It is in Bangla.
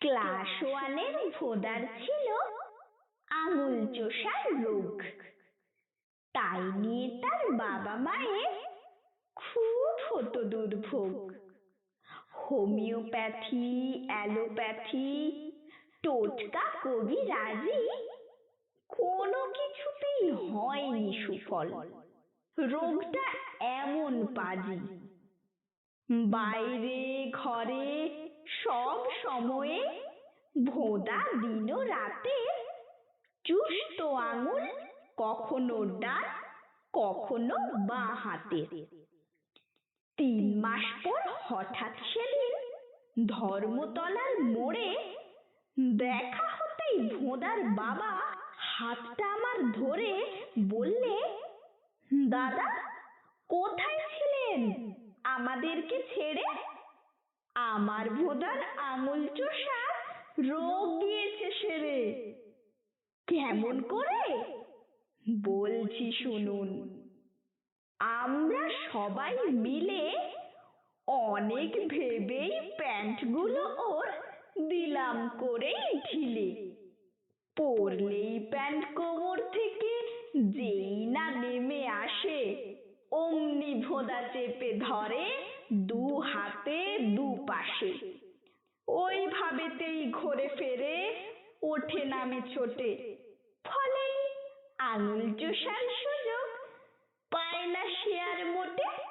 ক্লাস ওয়ানের ভোদার ছিল আঙুল চোষার রোগ। তাই নিয়ে তার বাবা মায়ের খুব হতো দুর্ভোগ। হোমিওপ্যাথি অ্যালোপ্যাথি টোটকা কবিরাজি কোনো কিছুতেই হয়নি সুফল। রোগটা এমন পাজি বাইরে, ঘরে, সব সময়ে ভোদা দিন রাতে। চুষ্ট আঙুল কখনো ডান কখনো বাঁ হাতে। তিন মাস পর হঠাৎ সেদিন ধর্মতলার মোড়ে দেখা হতেই ভোদার বাবা হাতটা আমার ধরে বললে, দাদা, কোথায় ছিলেন? আমাদেরকে ছেড়ে আমার ভোদার আঙুল চোষা রোগ গিয়েছে সেরে। কেমন করে? বলছি শুনুন, আমরা সবাই মিলে অনেক ভেবেই প্যান্টগুলো ওর দিলাম করেই ঢিলে। পরলেই অমনি চেপে ধরে দু হাতে, দু পাশে। ওই ভাবেতেই ঘোরে ফেরে, ওঠে নামে ছোটে। ফলে আঙুল চোষার সুযোগ, পায় না সে আর মোটে।